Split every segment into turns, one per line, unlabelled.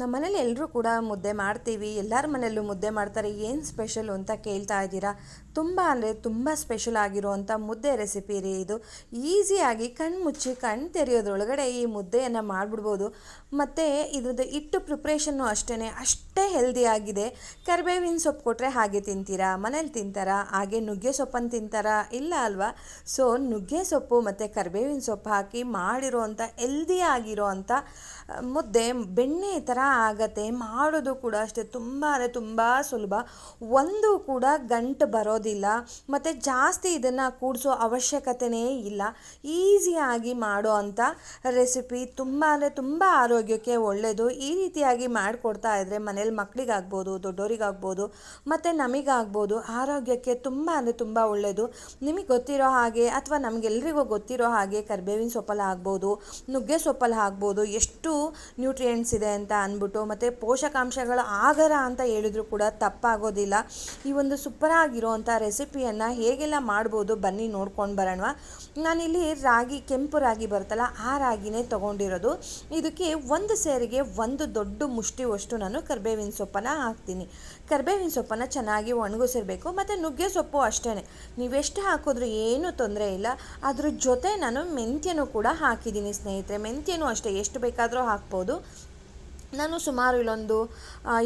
ನಮ್ಮ ಮನೇಲಿ ಎಲ್ಲರೂ ಕೂಡ ಮುದ್ದೆ ಮಾಡ್ತೀವಿ. ಎಲ್ಲರ ಮನೆಯಲ್ಲೂ ಮುದ್ದೆ ಮಾಡ್ತಾರೆ. ಏನು ಸ್ಪೆಷಲ್ ಅಂತ ಕೇಳ್ತಾ ಇದ್ದೀರಾ? ತುಂಬ ಅಂದರೆ ತುಂಬ ಸ್ಪೆಷಲ್ ಆಗಿರುವಂಥ ಮುದ್ದೆ ರೆಸಿಪಿ ರೀ ಇದು. ಈಸಿಯಾಗಿ ಕಣ್ಣು ಮುಚ್ಚಿ ಕಣ್ಣು ತೆರೆಯೋದ್ರೊಳಗಡೆ ಈ ಮುದ್ದೆಯನ್ನು ಮಾಡಿಬಿಡ್ಬೋದು. ಮತ್ತು ಇದ್ರದ್ದು ಹಿಟ್ಟು ಪ್ರಿಪ್ರೇಷನ್ನು ಅಷ್ಟೇ ಅಷ್ಟೇ ಹೆಲ್ದಿಯಾಗಿದೆ ಕರಿಬೇವಿನ ಸೊಪ್ಪು ಕೊಟ್ಟರೆ ಹಾಗೆ ತಿಂತೀರಾ? ಮನೇಲಿ ತಿಂತಾರಾ? ಹಾಗೆ ನುಗ್ಗೆ ಸೊಪ್ಪನ್ನು ತಿಂತಾರಾ? ಇಲ್ಲ ಅಲ್ವಾ? ಸೊ ನುಗ್ಗೆ ಸೊಪ್ಪು ಮತ್ತು ಕರಿಬೇವಿನ ಸೊಪ್ಪು ಹಾಕಿ ಮಾಡಿರೋವಂಥ ಹೆಲ್ದಿ ಆಗಿರೋ ಅಂಥ ಮುದ್ದೆ, ಬೆಣ್ಣೆ ಥರ ಆಗತ್ತೆ, ಮಾಡೋದು ಕೂಡ ಅಷ್ಟೇ. ತುಂಬ ಅಂದರೆ ತುಂಬ ಸುಲಭ. ಒಂದು ಕೂಡ ಗಂಟು ಬರೋದಿಲ್ಲ. ಮತ್ತು ಜಾಸ್ತಿ ಇದನ್ನು ಕೂಡಿಸೋ ಅವಶ್ಯಕತೆಯೇ ಇಲ್ಲ. ಈಸಿಯಾಗಿ ಮಾಡೋ ಅಂಥ ರೆಸಿಪಿ ತುಂಬ ಅಂದರೆ ತುಂಬ ಆರೋಗ್ಯಕ್ಕೆ ಒಳ್ಳೆಯದು ಈ ರೀತಿಯಾಗಿ ಮಾಡಿಕೊಡ್ತಾ ಇದ್ದರೆ ಮನೇಲಿ ಮಕ್ಕಳಿಗಾಗ್ಬೋದು ದೊಡ್ಡವರಿಗಾಗ್ಬೋದು ಮತ್ತು ನಮಗಾಗ್ಬೋದು ಆರೋಗ್ಯಕ್ಕೆ ತುಂಬ ಅಂದರೆ ತುಂಬ ಒಳ್ಳೆಯದು ನಿಮಗೆ ಗೊತ್ತಿರೋ ಹಾಗೆ ಅಥವಾ ನಮಗೆಲ್ಲರಿಗೂ ಗೊತ್ತಿರೋ ಹಾಗೆ ಕರಿಬೇವಿನ ಸೊಪ್ಪಲ್ಲಿ ಆಗ್ಬೋದು ನುಗ್ಗೆ ಸೊಪ್ಪಲ್ಲಿ ಆಗ್ಬೋದು ಎಷ್ಟು ನ್ಯೂಟ್ರಿಯೆಂಟ್ಸ್ ಇದೆ ಅಂತ ಅಂದ್ಬಿಟ್ಟು ಮತ್ತು ಪೋಷಕಾಂಶಗಳ ಆಗರ ಅಂತ ಹೇಳಿದ್ರು ಕೂಡ ತಪ್ಪಾಗೋದಿಲ್ಲ. ಈ ಒಂದು ಸೂಪರಾಗಿರೋವಂಥ ರೆಸಿಪಿಯನ್ನು ಹೇಗೆಲ್ಲ ಮಾಡ್ಬೋದು ಬನ್ನಿ ನೋಡ್ಕೊಂಡು ಬರೋಣ. ನಾನಿಲ್ಲಿ ರಾಗಿ, ಕೆಂಪು ರಾಗಿ ಬರುತ್ತಲ್ಲ ಆ ರಾಗಿನೇ ತೊಗೊಂಡಿರೋದು. ಇದಕ್ಕೆ ಒಂದು ಸೇರಿಗೆ ಒಂದು ದೊಡ್ಡ ಮುಷ್ಟಿವಷ್ಟು ನಾನು ಕರ್ಬೇವಿನ ಸೊಪ್ಪನ್ನು ಹಾಕ್ತೀನಿ. ಕರ್ಬೇವಿನ ಸೊಪ್ಪನ್ನು ಚೆನ್ನಾಗಿ ಒಣಗಿಸಿರಬೇಕು, ಮತ್ತು ನುಗ್ಗೆ ಸೊಪ್ಪು ಅಷ್ಟೇ ನೀವೆಷ್ಟು ಹಾಕಿದ್ರೂ ಏನೂ ತೊಂದರೆ ಇಲ್ಲ. ಅದ್ರ ಜೊತೆ ನಾನು ಮೆಂತ್ಯನೂ ಕೂಡ ಹಾಕಿದ್ದೀನಿ ಸ್ನೇಹಿತರೆ. ಮೆಂತ್ಯನೂ ಅಷ್ಟೇ. ಎಷ್ಟು ಬೇಕಾದರೂ ಹಾಕ್ಬೋದು. ನಾನು ಸುಮಾರು ಇಲ್ಲೊಂದು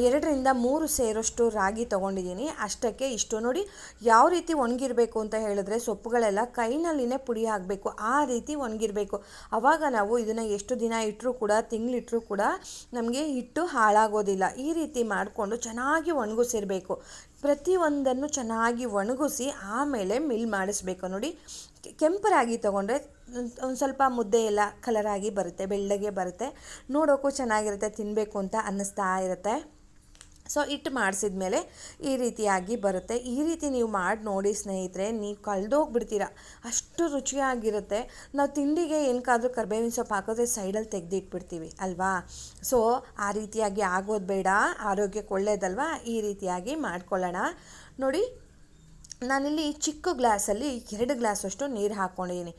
ಎರಡರಿಂದ ಮೂರು ಸೇರಷ್ಟು ರಾಗಿ ತೊಗೊಂಡಿದ್ದೀನಿ. ಅಷ್ಟಕ್ಕೆ ಇಷ್ಟು ನೋಡಿ ಯಾವ ರೀತಿ ಒಣಗಿರಬೇಕು ಅಂತ ಹೇಳಿದ್ರೆ ಸೊಪ್ಪುಗಳೆಲ್ಲ ಕೈನಲ್ಲಿನೇ ಪುಡಿ ಆಗಬೇಕು ಆ ರೀತಿ ಒಣಗಿರಬೇಕು. ಆವಾಗ ನಾವು ಇದನ್ನು ಎಷ್ಟು ದಿನ ಇಟ್ಟರೂ ಕೂಡ ತಿಂಗಳಿಟ್ಟರೂ ಕೂಡ ನಮಗೆ ಹಿಟ್ಟು ಹಾಳಾಗೋದಿಲ್ಲ. ಈ ರೀತಿ ಮಾಡಿಕೊಂಡು ಚೆನ್ನಾಗಿ ಒಣಗಿಸಿರ್ಬೇಕು. ಪ್ರತಿಯೊಂದನ್ನು ಚೆನ್ನಾಗಿ ಒಣಗಿಸಿ ಆಮೇಲೆ ಮಿಲ್ ಮಾಡಿಸ್ಬೇಕು. ನೋಡಿ, ಕೆಂಪು ರಾಗಿ ತೊಗೊಂಡ್ರೆ ಒಂದು ಸ್ವಲ್ಪ ಮುದ್ದೆ ಎಲ್ಲ ಕಲರಾಗಿ ಬರುತ್ತೆ, ಬೆಳ್ಳಗೆ ಬರುತ್ತೆ. ನೋಡೋಕ್ಕೂ ಚೆನ್ನಾಗಿರುತ್ತೆ ತಿನ್ನಬೇಕು ಅಂತ ಅನ್ನಿಸ್ತಾ ಇರುತ್ತೆ. ಸೊ ಇಟ್ಟು ಮಾಡಿಸಿದ ಮೇಲೆ ಈ ರೀತಿಯಾಗಿ ಬರುತ್ತೆ. ಈ ರೀತಿ ನೀವು ಮಾಡಿ ನೋಡಿ ಸ್ನೇಹಿತರೆ, ನೀವು ಕಳೆದೋಗ್ಬಿಡ್ತೀರ. ಅಷ್ಟು ರುಚಿಯಾಗಿರುತ್ತೆ. ನಾವು ತಿಂಡಿಗೆ ಏನಕ್ಕಾದ್ರೂ ಕರ್ಬೇವಿನ ಸೊಪ್ಪು ಹಾಕೋದ್ರೆ ಸೈಡಲ್ಲಿ ತೆಗೆದಿಟ್ಬಿಡ್ತೀವಿ, ಅಲ್ವಾ? ಸೊ ಆ ರೀತಿಯಾಗಿ ಆಗೋದು ಬೇಡ. ಆರೋಗ್ಯಕ್ಕೆ ಒಳ್ಳೇದಲ್ವಾ? ಈ ರೀತಿಯಾಗಿ ಮಾಡ್ಕೊಳ್ಳೋಣ. ನೋಡಿ, ನಾನಿಲ್ಲಿ ಚಿಕ್ಕ ಗ್ಲಾಸಲ್ಲಿ ಎರಡು ಗ್ಲಾಸಷ್ಟು ನೀರು ಹಾಕ್ಕೊಂಡಿದ್ದೀನಿ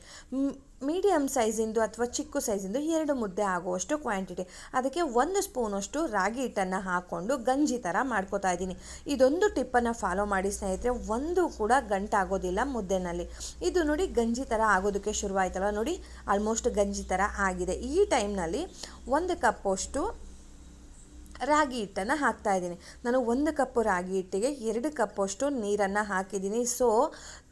ಮೀಡಿಯಮ್ ಸೈಜಿಂದು ಅಥವಾ ಚಿಕ್ಕ ಸೈಜಿಂದು ಎರಡು ಮುದ್ದೆ ಆಗುವಷ್ಟು ಕ್ವಾಂಟಿಟಿ ಅದಕ್ಕೆ ಒಂದು ಸ್ಪೂನಷ್ಟು ರಾಗಿ ಹಿಟ್ಟನ್ನು ಹಾಕ್ಕೊಂಡು ಗಂಜಿ ಥರ ಮಾಡ್ಕೋತಾ ಇದ್ದೀನಿ. ಇದೊಂದು ಟಿಪ್ಪನ್ನು ಫಾಲೋ ಮಾಡಿ ಸ್ನೇಹಿತರೆ, ಒಂದು ಕೂಡ ಗಂಟಾಗೋದಿಲ್ಲ ಮುದ್ದೆನಲ್ಲಿ. ಇದು ನೋಡಿ ಗಂಜಿ ಥರ ಆಗೋದಕ್ಕೆ ಶುರುವಾಯ್ತಲ್ಲ ನೋಡಿ ಆಲ್ಮೋಸ್ಟ್ ಗಂಜಿ ಥರ ಆಗಿದೆ. ಈ ಟೈಮ್ನಲ್ಲಿ ಒಂದು ಕಪ್ಪಷ್ಟು ರಾಗಿ ಹಿಟ್ಟನ್ನು ಹಾಕ್ತಾ ಇದ್ದೀನಿ. ನಾನು ಒಂದು ಕಪ್ಪು ರಾಗಿ ಹಿಟ್ಟಿಗೆ ಎರಡು ಕಪ್ಪಷ್ಟು ನೀರನ್ನು ಹಾಕಿದ್ದೀನಿ. ಸೊ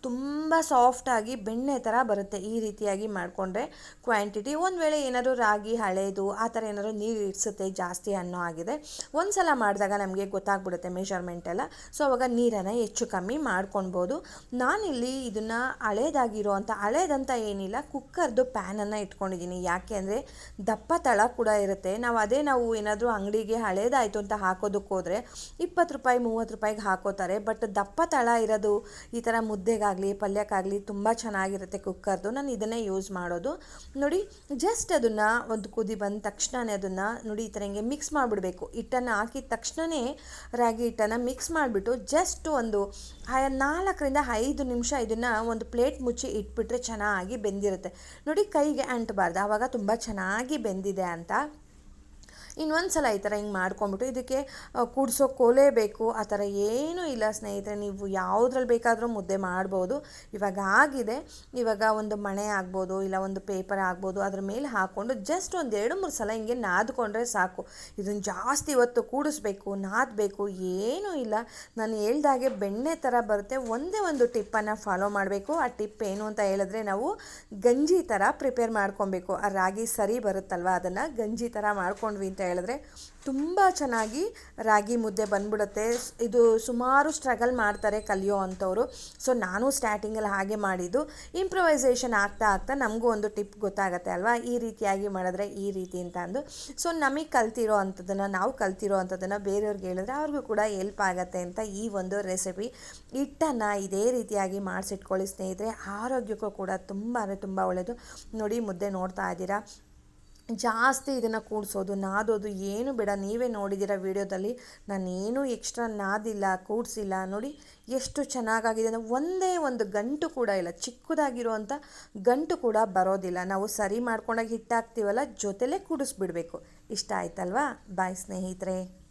ತುಂಬ ಸಾಫ್ಟಾಗಿ ಬೆಣ್ಣೆ ಥರ ಬರುತ್ತೆ. ಈ ರೀತಿಯಾಗಿ ಮಾಡಿಕೊಂಡ್ರೆ ಕ್ವಾಂಟಿಟಿ ಒಂದು ವೇಳೆ ಏನಾದರೂ ರಾಗಿ ಹಳೇದು, ಆ ಥರ ಏನಾದರೂ ನೀರು ಇಡಿಸುತ್ತೆ ಜಾಸ್ತಿ ಅನ್ನೋ ಆಗಿದೆ ಒಂದು ಸಲ ಮಾಡಿದಾಗ ನಮಗೆ ಗೊತ್ತಾಗ್ಬಿಡುತ್ತೆ ಮೆಷರ್ಮೆಂಟ್ ಎಲ್ಲ. ಸೊ ಅವಾಗ ನೀರನ್ನು ಹೆಚ್ಚು ಕಮ್ಮಿ ಮಾಡ್ಕೊಳ್ಬೋದು. ನಾನಿಲ್ಲಿ ಇದನ್ನು ಹಳೇದಾಗಿರೋ ಅಂಥ ಹಳೇದಂತ ಏನಿಲ್ಲ, ಕುಕ್ಕರ್ದು ಪ್ಯಾನನ್ನು ಇಟ್ಕೊಂಡಿದ್ದೀನಿ. ಯಾಕೆ ಅಂದರೆ ದಪ್ಪ ತಳ ಕೂಡ ಇರುತ್ತೆ. ನಾವು ಅದೇ ನಾವು ಏನಾದರೂ ಅಂಗಡಿಗೆ ಹಳೇದಾಯಿತು ಅಂತ ಹಾಕೋದಕ್ಕೆ ಹೋದರೆ ಇಪ್ಪತ್ತು ರೂಪಾಯಿ, ಮೂವತ್ತು ರೂಪಾಯಿಗೆ ಹಾಕೋತಾರೆ. ಬಟ್ ದಪ್ಪ ತಳ ಇರೋದು ಈ ಥರ ಮುದ್ದೆಗಾಗಲಿ, ಪಲ್ಯಕ್ಕಾಗಲಿ ತುಂಬ ಚೆನ್ನಾಗಿರುತ್ತೆ ಕುಕ್ಕರ್ದು. ನಾನು ಇದನ್ನೇ ಯೂಸ್ ಮಾಡೋದು. ನೋಡಿ ಜಸ್ಟ್ ಅದನ್ನು ಒಂದು ಕುದಿ ಬಂದ ತಕ್ಷಣವೇ ಅದನ್ನು ನೋಡಿ ಈ ಥರ ಹಿಂಗೆ ಮಿಕ್ಸ್ ಮಾಡಿಬಿಡಬೇಕು. ಹಿಟ್ಟನ್ನು ಹಾಕಿದ ತಕ್ಷಣವೇ ರಾಗಿ ಹಿಟ್ಟನ್ನು ಮಿಕ್ಸ್ ಮಾಡಿಬಿಟ್ಟು ಜಸ್ಟ್ ಒಂದು ನಾಲ್ಕರಿಂದ ಐದು ನಿಮಿಷ ಇದನ್ನು ಒಂದು ಪ್ಲೇಟ್ ಮುಚ್ಚಿ ಇಟ್ಬಿಟ್ರೆ ಚೆನ್ನಾಗಿ ಬೆಂದಿರುತ್ತೆ. ನೋಡಿ, ಕೈಗೆ ಅಂಟಬಾರ್ದು. ಆವಾಗ ತುಂಬ ಚೆನ್ನಾಗಿ ಬೆಂದಿದೆ ಅಂತ. ಇನ್ನೊಂದು ಸಲ ಈ ಥರ ಹಿಂಗೆ ಮಾಡ್ಕೊಂಬಿಟ್ಟು ಇದಕ್ಕೆ ಕೂಡಿಸೋ ಕೋಲೆ ಬೇಕು, ಆ ಥರ ಏನೂ ಇಲ್ಲ ಸ್ನೇಹಿತರೆ. ನೀವು ಯಾವುದ್ರಲ್ಲಿ ಬೇಕಾದರೂ ಮುದ್ದೆ ಮಾಡ್ಬೋದು. ಇವಾಗ ಆಗಿದೆ. ಇವಾಗ ಒಂದು ಮಣೆ ಆಗ್ಬೋದು, ಇಲ್ಲ ಒಂದು ಪೇಪರ್ ಆಗ್ಬೋದು, ಅದ್ರ ಮೇಲೆ ಹಾಕ್ಕೊಂಡು ಜಸ್ಟ್ ಒಂದು ಎರಡು ಮೂರು ಸಲ ಹಿಂಗೆ ನಾದ್ಕೊಂಡ್ರೆ ಸಾಕು. ಇದನ್ನು ಜಾಸ್ತಿ ಇವತ್ತು ಕೂಡಿಸ್ಬೇಕು, ನಾದಬೇಕು, ಏನೂ ಇಲ್ಲ. ನಾನು ಹೇಳ್ದಾಗೆ ಬೆಣ್ಣೆ ಥರ ಬರುತ್ತೆ. ಒಂದೇ ಒಂದು ಟಿಪ್ಪನ್ನು ಫಾಲೋ ಮಾಡಬೇಕು. ಆ ಟಿಪ್ ಏನು ಅಂತ ಹೇಳಿದ್ರೆ ನಾವು ಗಂಜಿ ಥರ ಪ್ರಿಪೇರ್ ಮಾಡ್ಕೊಬೇಕು. ಆ ರಾಗಿ ಸರಿ ಬರುತ್ತಲ್ವ? ಅದನ್ನು ಗಂಜಿ ಥರ ಮಾಡ್ಕೊಂಡ್ವಿ ಅಂತ ಹೇಳಿದ್ರೆ ತುಂಬ ಚೆನ್ನಾಗಿ ರಾಗಿ ಮುದ್ದೆ ಬಂದ್ಬಿಡುತ್ತೆ. ಇದು ಸುಮಾರು ಸ್ಟ್ರಗಲ್ ಮಾಡ್ತಾರೆ ಕಲಿಯೋ ಅಂಥವ್ರು. ಸೊ ನಾನು ಸ್ಟಾರ್ಟಿಂಗಲ್ಲಿ ಹಾಗೆ ಮಾಡಿದ್ದು. ಇಂಪ್ರವೈಸೇಷನ್ ಆಗ್ತಾ ಆಗ್ತಾ ನಮಗೂ ಒಂದು ಟಿಪ್ ಗೊತ್ತಾಗತ್ತೆ ಅಲ್ವಾ? ಈ ರೀತಿಯಾಗಿ ಮಾಡಿದ್ರೆ ಈ ರೀತಿ ಅಂತ ಅಂದು. ಸೊ ನಮಗೆ ಕಲ್ತಿರೋ ಅಂಥದ್ದನ್ನು, ನಾವು ಕಲ್ತಿರೋ ಅಂಥದ್ದನ್ನು ಬೇರೆಯವ್ರಿಗೆ ಹೇಳಿದ್ರೆ ಅವ್ರಿಗೂ ಕೂಡ ಎಲ್ಪ್ ಆಗುತ್ತೆ ಅಂತ ಈ ಒಂದು ರೆಸಿಪಿ ಹಿಟ್ಟನ್ನು ಇದೇ ರೀತಿಯಾಗಿ ಮಾಡಿಸಿಟ್ಕೊಳ್ಳಿ ಸ್ನೇಹಿತರೆ. ಆರೋಗ್ಯಕ್ಕೂ ಕೂಡ ತುಂಬ ಅಂದರೆ ತುಂಬ ಒಳ್ಳೆಯದು ನೋಡಿ, ಮುದ್ದೆ ನೋಡ್ತಾ ಇದ್ದೀರಾ? ಜಾಸ್ತಿ ಇದನ್ನು ಕೂಡಿಸೋದು, ನಾದೋದು ಏನು ಬೇಡ. ನೀವೇ ನೋಡಿದ್ದೀರ ವಿಡಿಯೋದಲ್ಲಿ ನಾನೇನು ಎಕ್ಸ್ಟ್ರಾ ನಾದಿಲ್ಲ, ಕೂಡಿಸಿಲ್ಲ. ನೋಡಿ ಎಷ್ಟು ಚೆನ್ನಾಗಾಗಿದೆ ಅಂದರೆ ಒಂದೇ ಒಂದು ಗಂಟು ಕೂಡ ಇಲ್ಲ. ಚಿಕ್ಕದಾಗಿರುವಂಥ ಗಂಟು ಕೂಡ ಬರೋದಿಲ್ಲ. ನಾವು ಸರಿ ಮಾಡ್ಕೊಂಡಾಗ ಹಿಟ್ಟಾಕ್ತೀವಲ್ಲ ಜೊತೆಲೇ ಕೂಡಿಸ್ಬಿಡ್ಬೇಕು. ಇಷ್ಟ ಆಯ್ತಲ್ವಾ? ಬಾಯ್ ಸ್ನೇಹಿತರೆ.